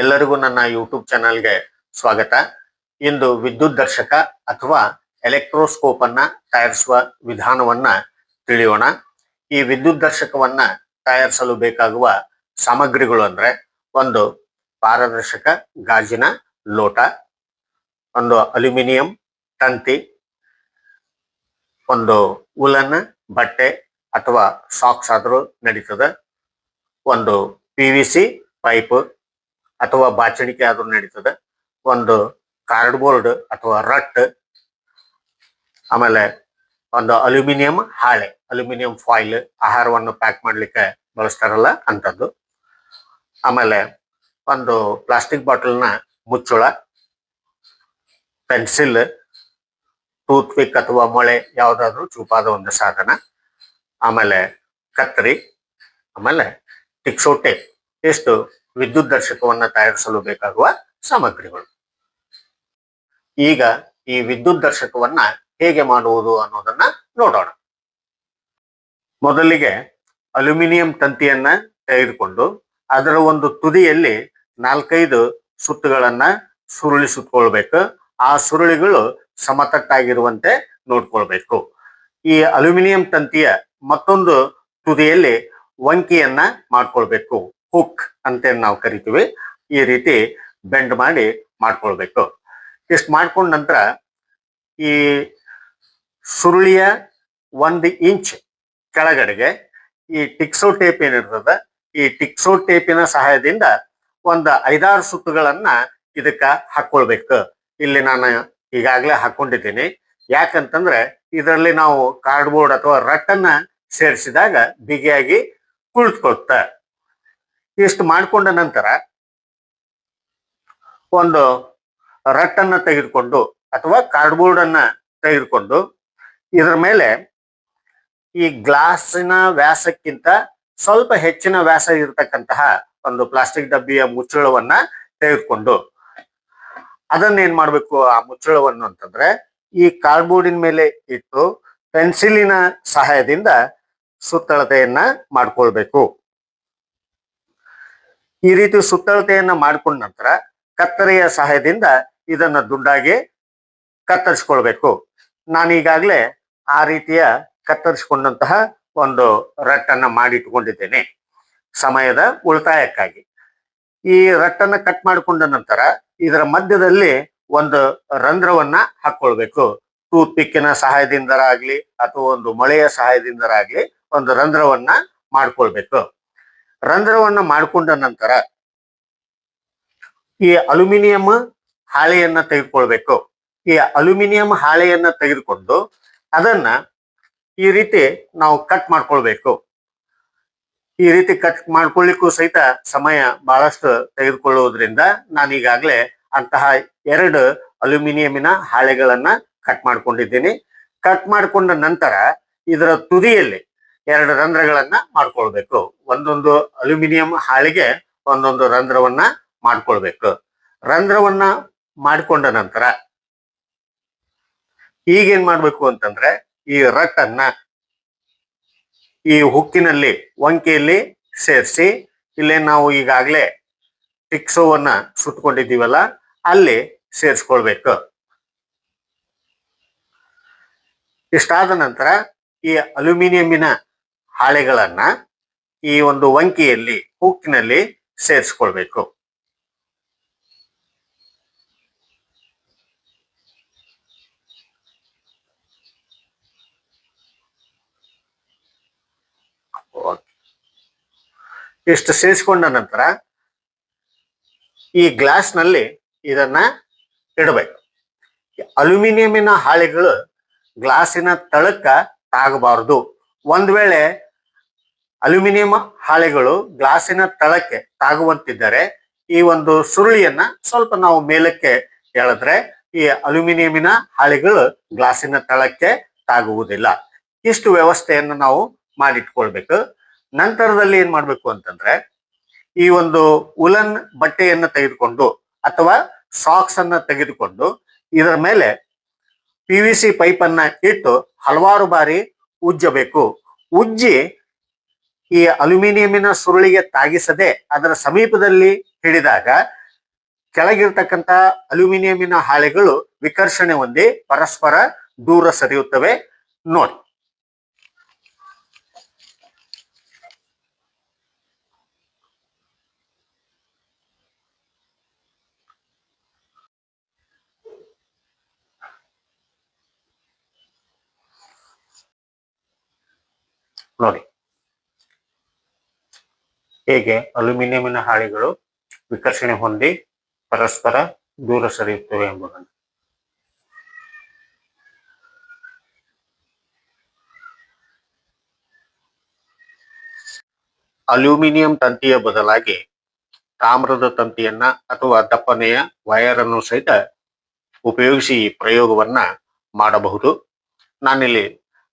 ಎಲ್ಲರಿಗೂ ನನ್ನ ಯೂಟ್ಯೂಬ್ ಚಾನಲ್ಗೆ ಸ್ವಾಗತ. ಇಂದು ವಿದ್ಯುತ್ ದರ್ಶಕ ಅಥವಾ ಎಲೆಕ್ಟ್ರೋಸ್ಕೋಪ್ ಅನ್ನ ತಯಾರಿಸುವ ವಿಧಾನವನ್ನ ತಿಳಿಯೋಣ. ಈ ವಿದ್ಯುತ್ ದರ್ಶಕವನ್ನ ತಯಾರಿಸಲು ಬೇಕಾಗುವ ಸಾಮಗ್ರಿಗಳು ಅಂದ್ರೆ ಒಂದು ಪಾರದರ್ಶಕ, ಗಾಜಿನ ಲೋಟ, ಒಂದು ಅಲ್ಯೂಮಿನಿಯಂ ತಂತಿ, ಒಂದು ಉಲನ್ ಬಟ್ಟೆ ಅಥವಾ ಸಾಕ್ಸ್ ಆದರೂ ನಡೀತದೆ, ಒಂದು ಪಿ ವಿ ಸಿ ಪೈಪ್ ಅಥವಾ ಬಾಚಣಿಕೆ ಆದ್ರೂ ನಡೀತದೆ. ಒಂದು ಕಾರ್ಡ್ಬೋರ್ಡ್ ಅಥವಾ ರಟ್ ಆಮೇಲೆ ಒಂದು ಅಲ್ಯೂಮಿನಿಯಂ ಹಾಳೆ, ಅಲ್ಯೂಮಿನಿಯಂ ಫಾಯಿಲ್ ಆಹಾರವನ್ನು ಪ್ಯಾಕ್ ಮಾಡ್ಲಿಕ್ಕೆ ಬಳಸ್ತಾರಲ್ಲ ಅಂಥದ್ದು ಆಮೇಲೆ ಒಂದು ಪ್ಲಾಸ್ಟಿಕ್ ಬಾಟಲ್ನ ಮುಚ್ಚುಳ ಪೆನ್ಸಿಲ್ ಟೂತ್ ಪಿಕ್ ಅಥವಾ ಮೊಳೆ ಯಾವುದಾದ್ರೂ ಚೂಪಾದ ಒಂದು ಸಾಧನ. ಆಮೇಲೆ ಕತ್ತರಿ ಆಮೇಲೆ ಟಿಕ್ಸೋ ಟೇಪ್ ಇಷ್ಟು ವಿದ್ಯುತ್ ದರ್ಶಕವನ್ನ ತಯಾರಿಸಲು ಬೇಕಾಗುವ ಸಾಮಗ್ರಿಗಳು. ಈಗ ಈ ವಿದ್ಯುತ್ ದರ್ಶಕವನ್ನ ಹೇಗೆ ಮಾಡುವುದು ಅನ್ನೋದನ್ನ ನೋಡೋಣ. ಮೊದಲಿಗೆ ಅಲ್ಯೂಮಿನಿಯಂ ತಂತಿಯನ್ನ ತೆಗೆದುಕೊಂಡು ಅದರ ಒಂದು ತುದಿಯಲ್ಲಿ ನಾಲ್ಕೈದು ಸುತ್ತುಗಳನ್ನ ಸುರುಳಿ ಸುತ್ತಕೊಳ್ಬೇಕು ಆ ಸುರುಳಿಗಳು ಸಮತಟ್ಟಾಗಿರುವಂತೆ ನೋಡ್ಕೊಳ್ಬೇಕು. ಈ ಅಲ್ಯೂಮಿನಿಯಂ ತಂತಿಯ ಮತ್ತೊಂದು ತುದಿಯಲ್ಲಿ ವಂಕಿಯನ್ನ ಮಾಡ್ಕೊಳ್ಬೇಕು. ಹುಕ್ ಅಂತ ನಾವು ಕರಿತೀವಿ, ಈ ರೀತಿ ಬೆಂಡ್ ಮಾಡಿ ಮಾಡ್ಕೊಳ್ಬೇಕು. ಇಷ್ಟು ಮಾಡ್ಕೊಂಡ ನಂತರ ಈ ಸುರುಳಿಯ ಒಂದು ಇಂಚ್ ಕೆಳಗಡೆಗೆ ಈ ಟಿಕ್ಸೋ ಟೇಪ್ ಏನಿರ್ತದ, ಈ ಟಿಕ್ಸೋ ಟೇಪಿನ ಸಹಾಯದಿಂದ ಒಂದು ಐದಾರು ಸುತ್ತುಗಳನ್ನ ಇದಕ್ಕ ಹಾಕೊಳ್ಬೇಕು. ಇಲ್ಲಿ ನಾನು ಈಗಾಗಲೇ ಹಾಕೊಂಡಿದ್ದೀನಿ. ಯಾಕಂತಂದ್ರೆ ಇದರಲ್ಲಿ ನಾವು ಕಾರ್ಡ್ಬೋರ್ಡ್ ಅಥವಾ ರಟ್ಟನ್ನ ಸೇರಿಸಿದಾಗ ಬಿಗಿಯಾಗಿ ಕುಳಿತುಕೊಳ್ತ ಇಷ್ಟು ಮಾಡ್ಕೊಂಡ ನಂತರ ಒಂದು ರಟ್ಟನ್ನ ತೆಗೆದುಕೊಂಡು ಅಥವಾ ಕಾರ್ಡ್ಬೋರ್ಡ್ ಅನ್ನ ತೆಗೆದುಕೊಂಡು ಇದರ ಮೇಲೆ ಈ ಗ್ಲಾಸಿನ ವ್ಯಾಸಕ್ಕಿಂತ ಸ್ವಲ್ಪ ಹೆಚ್ಚಿನ ವ್ಯಾಸ ಇರತಕ್ಕಂತಹ ಒಂದು ಪ್ಲಾಸ್ಟಿಕ್ ಡಬ್ಬಿಯ ಮುಚ್ಚಳವನ್ನ ತೆಗೆದುಕೊಂಡು ಅದನ್ನ ಏನ್ ಮಾಡ್ಬೇಕು ಆ ಮುಚ್ಚಳವನ್ನು ಅಂತಂದ್ರೆ ಈ ಕಾರ್ಡ್ಬೋರ್ಡಿನ ಮೇಲೆ ಇಟ್ಟು ಪೆನ್ಸಿಲಿನ ಸಹಾಯದಿಂದ ಸುತ್ತಳತೆಯನ್ನ ಮಾಡ್ಕೊಳ್ಬೇಕು. ಈ ರೀತಿ ಸುತ್ತಳತೆಯನ್ನ ಮಾಡಿಕೊಂಡ ನಂತರ ಕತ್ತರಿಯ ಸಹಾಯದಿಂದ ಇದನ್ನ ದುಂಡಾಗಿ ಕತ್ತರಿಸ್ಕೊಳ್ಬೇಕು. ನಾನು ಈಗಾಗಲೇ ಆ ರೀತಿಯ ಕತ್ತರಿಸಿಕೊಂಡಂತಹ ಒಂದು ರಟ್ಟನ್ನ ಮಾಡಿಟ್ಕೊಂಡಿದ್ದೇನೆ. ಸಮಯದ ಉಳಿತಾಯಕ್ಕಾಗಿ. ಈ ರಟ್ಟನ್ನ ಕಟ್ ಮಾಡಿಕೊಂಡ ನಂತರ ಇದರ ಮಧ್ಯದಲ್ಲಿ ಒಂದು ರಂಧ್ರವನ್ನ ಹಾಕೊಳ್ಬೇಕು. ಟೂತ್ ಪಿಕ್ಕಿನ ಸಹಾಯದಿಂದರಾಗ್ಲಿ ಅಥವಾ ಒಂದು ಮೊಳೆಯ ಸಹಾಯದಿಂದರಾಗ್ಲಿ ಒಂದು ರಂಧ್ರವನ್ನ ಮಾಡ್ಕೊಳ್ಬೇಕು. ರಂಧ್ರವನ್ನ ಮಾಡಿಕೊಂಡ ನಂತರ ಈ ಅಲ್ಯೂಮಿನಿಯಂ ಹಾಳೆಯನ್ನ ತೆಗೆದುಕೊಳ್ಬೇಕು. ಈ ಅಲ್ಯೂಮಿನಿಯಂ ಹಾಳೆಯನ್ನ ತೆಗೆದುಕೊಂಡು ಅದನ್ನ ಈ ರೀತಿ ನಾವು ಕಟ್ ಮಾಡ್ಕೊಳ್ಬೇಕು. ಈ ರೀತಿ ಕಟ್ ಮಾಡ್ಕೊಳ್ಳಿಕ್ಕೂ ಸಹಿತ ಸಮಯ ಬಹಳಷ್ಟು ತೆಗೆದುಕೊಳ್ಳುವುದರಿಂದ ನಾನು ಈಗಾಗಲೇ ಅಂತಹ ಎರಡು ಅಲ್ಯೂಮಿನಿಯಂನ ಹಾಳೆಗಳನ್ನ ಕಟ್ ಮಾಡ್ಕೊಂಡಿದ್ದೀನಿ. ಕಟ್ ಮಾಡಿಕೊಂಡ ನಂತರ ಇದರ ತುದಿಯಲ್ಲಿ ಎರಡು ರಂಧ್ರಗಳನ್ನ ಮಾಡ್ಕೊಳ್ಬೇಕು. ಒಂದೊಂದು ಅಲ್ಯೂಮಿನಿಯಂ ಹಾಳಿಗೆ ಒಂದೊಂದು ರಂಧ್ರವನ್ನ ಮಾಡ್ಕೊಳ್ಬೇಕು. ರಂಧ್ರವನ್ನ ಮಾಡಿಕೊಂಡ ನಂತರ ಈಗೇನ್ ಮಾಡ್ಬೇಕು ಅಂತಂದ್ರೆ ಈ ರಟ್ಟನ್ನ ಈ ಹುಕ್ಕಿನಲ್ಲಿ ಒಂಕೆಯಲ್ಲಿ ಸೇರಿಸಿ, ಇಲ್ಲೇ ನಾವು ಈಗಾಗಲೇ ಟಿಕ್ಸೋವನ್ನ ಸುಟ್ಕೊಂಡಿದ್ದೀವಲ್ಲ, ಅಲ್ಲಿ ಸೇರಿಸ್ಕೊಳ್ಬೇಕು. ಇಷ್ಟಾದ ನಂತರ ಈ ಅಲ್ಯೂಮಿನಿಯಮಿನ ಹಾಳೆಗಳನ್ನ ಈ ಒಂದು ವಂಕಿಯಲ್ಲಿ ಹುಕ್ಕಿನಲ್ಲಿ ಸೇರಿಸ್ಕೊಳ್ಬೇಕು. ಇಷ್ಟು ಸೇರಿಸಿಕೊಂಡ ನಂತರ ಈ ಗ್ಲಾಸ್ನಲ್ಲಿ ಇದನ್ನ ಇಡಬೇಕು. ಅಲ್ಯೂಮಿನಿಯಮಿನ ಹಾಳೆಗಳು ಗ್ಲಾಸಿನ ತಳಕ ತಾಗಬಾರದು. ಒಂದ್ ವೇಳೆ ಅಲ್ಯೂಮಿನಿಯಂ ಹಾಳೆಗಳು ಗ್ಲಾಸಿನ ತಳಕ್ಕೆ ತಾಗುವಂತಿದ್ದರೆ ಈ ಒಂದು ಸುರುಳಿಯನ್ನ ಸ್ವಲ್ಪ ನಾವು ಮೇಲಕ್ಕೆ ಎಳೆದ್ರೆ ಈ ಅಲ್ಯೂಮಿನಿಯಂನ ಹಾಳೆಗಳು ಗ್ಲಾಸಿನ ತಳಕ್ಕೆ ತಾಗುವುದಿಲ್ಲ. ಇಷ್ಟು ವ್ಯವಸ್ಥೆಯನ್ನು ನಾವು ಮಾಡಿಟ್ಕೊಳ್ಬೇಕು. ನಂತರದಲ್ಲಿ ಏನ್ ಮಾಡ್ಬೇಕು ಅಂತಂದ್ರೆ ಈ ಒಂದು ಉಲನ್ ಬಟ್ಟೆಯನ್ನ ತೆಗೆದುಕೊಂಡು ಅಥವಾ ಸಾಕ್ಸ್ ಅನ್ನ ತೆಗೆದುಕೊಂಡು ಇದರ ಮೇಲೆ ಪಿ ವಿ ಸಿ ಪೈಪ್ ಅನ್ನ ಇಟ್ಟು ಹಲವಾರು ಬಾರಿ ಉಜ್ಜಬೇಕು. ಉಜ್ಜಿ ಈ ಅಲ್ಯೂಮಿನಿಯಂನ ಸುರುಳಿಗೆ ತಾಗಿಸದೆ ಅದರ ಸಮೀಪದಲ್ಲಿ ಹಿಡಿದಾಗ ಕೆಳಗಿರ್ತಕ್ಕಂತ ಅಲ್ಯೂಮಿನಿಯಂನ ಹಾಳೆಗಳು ವಿಕರ್ಷಣೆ ಹೊಂದಿ ಪರಸ್ಪರ ದೂರ ಸರಿಯುತ್ತವೆ. ನೋಡಿ. ನೋಡಿ. ಹೇಗೆ ಅಲ್ಯೂಮಿನಿಯಂನ ಹಾಳೆಗಳು ವಿಕರ್ಷಣೆ ಹೊಂದಿ ಪರಸ್ಪರ ದೂರ ಸರಿಯುತ್ತವೆ ಎಂಬುದನ್ನು. ಅಲ್ಯೂಮಿನಿಯಂ ತಂತಿಯ ಬದಲಾಗಿ ತಾಮ್ರದ ತಂತಿಯನ್ನ ಅಥವಾ ದಪ್ಪನೆಯ ವೈರ್ ಅನ್ನು ಸಹಿತ ಉಪಯೋಗಿಸಿ ಈ ಪ್ರಯೋಗವನ್ನ ಮಾಡಬಹುದು. ನಾನಿಲ್ಲಿ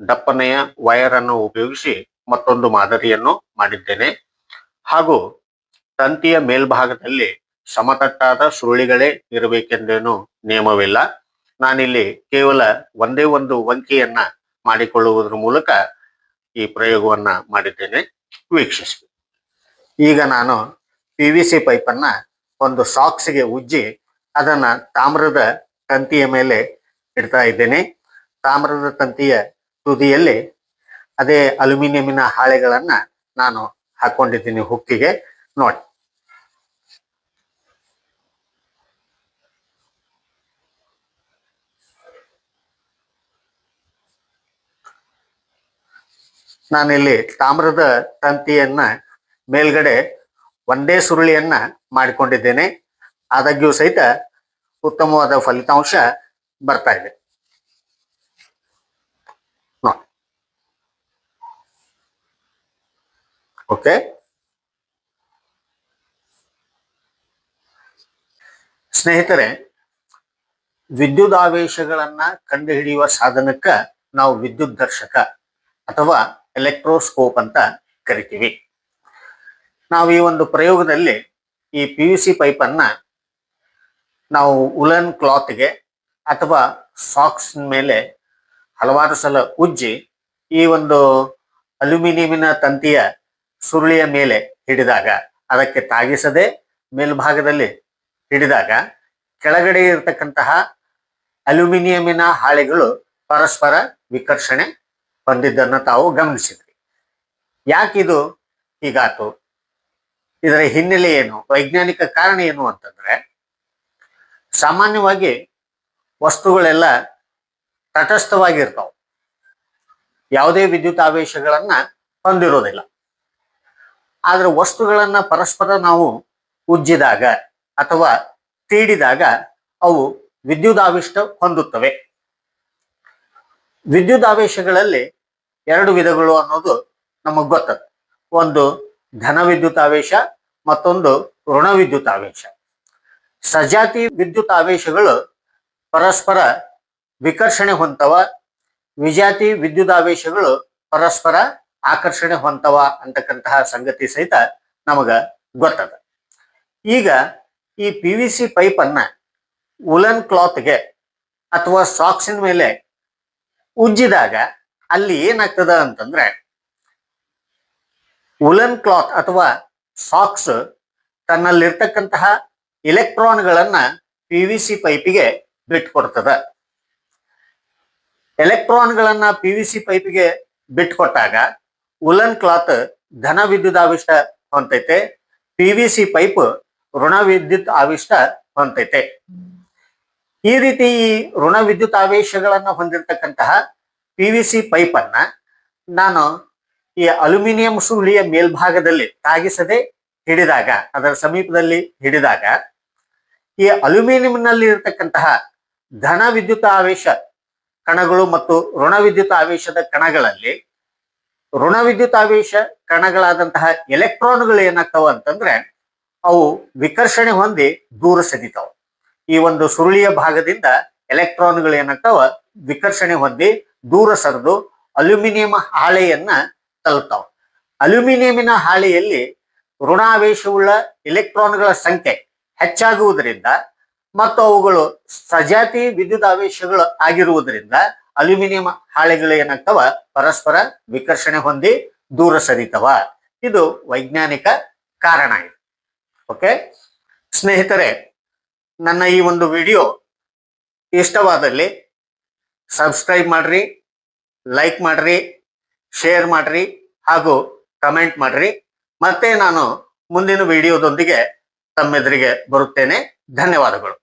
ದಪ್ಪನೆಯ ವೈರ್ ಅನ್ನು ಉಪಯೋಗಿಸಿ ಮತ್ತೊಂದು ಮಾದರಿಯನ್ನು ಮಾಡಿದ್ದೇನೆ. ಹಾಗೂ ತಂತಿಯ ಮೇಲ್ಭಾಗದಲ್ಲಿ ಸಮತಟ್ಟಾದ ಸುರುಳಿಗಳೇ ಇರಬೇಕೆಂದೇನು ನಿಯಮವಿಲ್ಲ. ನಾನಿಲ್ಲಿ ಕೇವಲ ಒಂದೇ ಒಂದು ವಂಕಿಯನ್ನ ಮಾಡಿಕೊಳ್ಳುವುದರ ಮೂಲಕ ಈ ಪ್ರಯೋಗವನ್ನ ಮಾಡಿದ್ದೇನೆ. ವೀಕ್ಷಿಸಿ ಈಗ ನಾನು ಪಿ ವಿ ಸಿ ಪೈಪನ್ನ ಒಂದು ಸಾಕ್ಸ್ಗೆ ಉಜ್ಜಿ ಅದನ್ನ ತಾಮ್ರದ ತಂತಿಯ ಮೇಲೆ ಇಡ್ತಾ ಇದ್ದೇನೆ. ತಾಮ್ರದ ತಂತಿಯ ತುದಿಯಲ್ಲಿ ಅದೇ ಅಲ್ಯೂಮಿನಿಯಂನ ಹಾಳೆಗಳನ್ನ ನಾನು ಹಾಕೊಂಡಿದ್ದೀನಿ ಹುಕ್ಕಿಗೆ. ನೋಡಿ. ನಾನಿಲ್ಲಿ ತಾಮ್ರದ ತಂತಿಯನ್ನ ಮೇಲ್ಗಡೆ ಒಂದೇ ಸುರುಳಿಯನ್ನ ಮಾಡಿಕೊಂಡಿದ್ದೇನೆ. ಆದಾಗ್ಯೂ ಸಹಿತ ಉತ್ತಮವಾದ ಫಲಿತಾಂಶ ಬರ್ತಾ ಇದೆ. ಓಕೆ ಸ್ನೇಹಿತರೆ, ವಿದ್ಯುದಾವೇಶಗಳನ್ನ ಕಂಡುಹಿಡಿಯುವ ಸಾಧನಕ್ಕ ನಾವು ವಿದ್ಯುತ್ ದರ್ಶಕ ಅಥವಾ ಎಲೆಕ್ಟ್ರೋಸ್ಕೋಪ್ ಅಂತ ಕರಿತೀವಿ. ನಾವು ಈ ಒಂದು ಪ್ರಯೋಗದಲ್ಲಿ ಈ ಪಿ ಯು ಸಿ ಪೈಪನ್ನ ನಾವು ಉಲನ್ ಕ್ಲಾತ್ಗೆ ಅಥವಾ ಸಾಕ್ಸ್ ಮೇಲೆ ಹಲವಾರು ಸಲ ಉಜ್ಜಿ ಈ ಒಂದು ಅಲ್ಯೂಮಿನಿಯಮಿನ ತಂತಿಯ ಸುರುಳಿಯ ಮೇಲೆ ಹಿಡಿದಾಗ, ಅದಕ್ಕೆ ತಾಗಿಸದೆ ಮೇಲ್ಭಾಗದಲ್ಲಿ ಹಿಡಿದಾಗ, ಕೆಳಗಡೆ ಇರತಕ್ಕಂತಹ ಅಲ್ಯೂಮಿನಿಯಂನ ಹಾಳೆಗಳು ಪರಸ್ಪರ ವಿಕರ್ಷಣೆ ಹೊಂದಿದ್ದನ್ನು ತಾವು ಗಮನಿಸಿದ್ರಿ. ಯಾಕಿದು ಹೀಗಾತು? ಇದರ ಹಿನ್ನೆಲೆ ಏನು? ವೈಜ್ಞಾನಿಕ ಕಾರಣ ಏನು ಅಂತಂದ್ರೆ, ಸಾಮಾನ್ಯವಾಗಿ ವಸ್ತುಗಳೆಲ್ಲ ತಟಸ್ಥವಾಗಿರ್ತಾವ. ಯಾವುದೇ ವಿದ್ಯುತ್ ಆವೇಶಗಳನ್ನ ಹೊಂದಿರೋದಿಲ್ಲ. ಆದ್ರೆ ವಸ್ತುಗಳನ್ನ ಪರಸ್ಪರ ನಾವು ಉಜ್ಜಿದಾಗ ಅಥವಾ ತೀಡಿದಾಗ ಅವು ವಿದ್ಯುದಾವಿಷ್ಟ ಹೊಂದುತ್ತವೆ. ವಿದ್ಯುತ್ ಆವೇಶಗಳಲ್ಲಿ ಎರಡು ವಿಧಗಳು ಅನ್ನೋದು ನಮಗ್ ಗೊತ್ತದ. ಒಂದು ಧನ ವಿದ್ಯುತ್ ಆವೇಶ ಮತ್ತೊಂದು ಋಣ ವಿದ್ಯುತ್ ಆವೇಶ ಸಜಾತಿ ವಿದ್ಯುತ್ ಆವೇಶಗಳು ಪರಸ್ಪರ ವಿಕರ್ಷಣೆ ಹೊಂತವ ವಿಜಾತಿ ವಿದ್ಯುತ್ ಆವೇಶಗಳು ಪರಸ್ಪರ ಆಕರ್ಷಣೆ ಹೊಂತವ ಅಂತಕ್ಕಂತಹ ಸಂಗತಿ ಸಹಿತ ನಮಗ ಗೊತ್ತದ. ಈಗ ಈ ಪಿ ವಿ ಸಿ ಪೈಪ್ ಅನ್ನ ಉಲನ್ ಕ್ಲಾತ್ಗೆ ಅಥವಾ ಸಾಕ್ಸಿನ ಮೇಲೆ ಉಜ್ಜಿದಾಗ ಅಲ್ಲಿ ಏನಾಗ್ತದ ಅಂತಂದ್ರೆ ಉಲನ್ ಕ್ಲಾತ್ ಅಥವಾ ಸಾಕ್ಸ್ ತನ್ನಲ್ಲಿರ್ತಕ್ಕಂತಹ ಎಲೆಕ್ಟ್ರಾನ್ಗಳನ್ನ ಪಿ ವಿ ಸಿ ಪೈಪಿಗೆ ಬಿಟ್ಕೊಡ್ತದ. ಎಲೆಕ್ಟ್ರಾನ್ಗಳನ್ನ ಪಿ ವಿ ಸಿ ಪೈಪಿಗೆ ಬಿಟ್ಕೊಟ್ಟಾಗ ಉಲನ್ ಕ್ಲಾತ್ ಘನ ವಿದ್ಯುತ್ ಆವಿಷ್ಟ ಹೊಂತೈತೆ. ಪಿ ವಿ ಸಿ ಪೈಪ್ ಋಣ ವಿದ್ಯುತ್ ಆವಿಷ್ಟ ಹೊಂತೈತೆ. ಈ ರೀತಿ ಈ ಋಣ ವಿದ್ಯುತ್ ಆವೇಶಗಳನ್ನು ಹೊಂದಿರತಕ್ಕಂತಹ ಪಿ ವಿ ಸಿ ಪೈಪ್ ಅನ್ನ ನಾನು ಈ ಅಲ್ಯೂಮಿನಿಯಂ ಸುರುಳಿಯ ಮೇಲ್ಭಾಗದಲ್ಲಿ ತಾಗಿಸದೆ ಹಿಡಿದಾಗ, ಅದರ ಸಮೀಪದಲ್ಲಿ ಹಿಡಿದಾಗ, ಈ ಅಲ್ಯೂಮಿನಿಯಂನಲ್ಲಿ ಇರತಕ್ಕಂತಹ ಧನ ವಿದ್ಯುತ್ ಆವೇಶ ಕಣಗಳು ಮತ್ತು ಋಣ ವಿದ್ಯುತ್ ಆವೇಶದ ಕಣಗಳಲ್ಲಿ ಋಣ ವಿದ್ಯುತ್ ಆವೇಶ ಕಣಗಳಾದಂತಹ ಎಲೆಕ್ಟ್ರಾನ್ಗಳು ಏನಾಗ್ತಾವ ಅಂತಂದ್ರೆ ಅವು ವಿಕರ್ಷಣೆ ಹೊಂದಿ ದೂರ ಸದಿತಾವ ಈ ಒಂದು ಸುರುಳಿಯ ಭಾಗದಿಂದ ಎಲೆಕ್ಟ್ರಾನ್ಗಳು ಏನಾಗ್ತಾವ? ವಿಕರ್ಷಣೆ ಹೊಂದಿ ದೂರ ಸರಿದು ಅಲ್ಯೂಮಿನಿಯಂ ಹಾಳೆಯನ್ನ ತಲುಪ್ತಾವ. ಅಲ್ಯೂಮಿನಿಯಂನ ಹಾಳೆಯಲ್ಲಿ ಋಣಾವೇಶವುಳ್ಳ ಎಲೆಕ್ಟ್ರಾನ್ಗಳ ಸಂಖ್ಯೆ ಹೆಚ್ಚಾಗುವುದರಿಂದ ಮತ್ತು ಅವುಗಳು ಸಜಾತಿ ವಿದ್ಯುತ್ ಆವೇಶಗಳು ಆಗಿರುವುದರಿಂದ ಅಲ್ಯೂಮಿನಿಯಂ ಹಾಳೆಗಳು ಏನಾಗ್ತವ? ಪರಸ್ಪರ ವಿಕರ್ಷಣೆ ಹೊಂದಿ ದೂರ ಸರಿತವ. ಇದು ವೈಜ್ಞಾನಿಕ ಕಾರಣ ಇದೆ. ಓಕೆ ಸ್ನೇಹಿತರೆ, ನನ್ನ ಈ ಒಂದು ವಿಡಿಯೋ ಇಷ್ಟವಾದಲ್ಲಿ ಸಬ್ಸ್ಕ್ರೈಬ್ ಮಾಡ್ರಿ ಲೈಕ್ ಮಾಡ್ರಿ ಶೇರ್ ಮಾಡ್ರಿ, ಹಾಗೂ ಕಮೆಂಟ್ ಮಾಡ್ರಿ. ಮತ್ತೆ ನಾನು ಮುಂದಿನ ವಿಡಿಯೋದೊಂದಿಗೆ ತಮ್ಮೆದುರಿಗೆ ಬರುತ್ತೇನೆ. ಧನ್ಯವಾದಗಳು.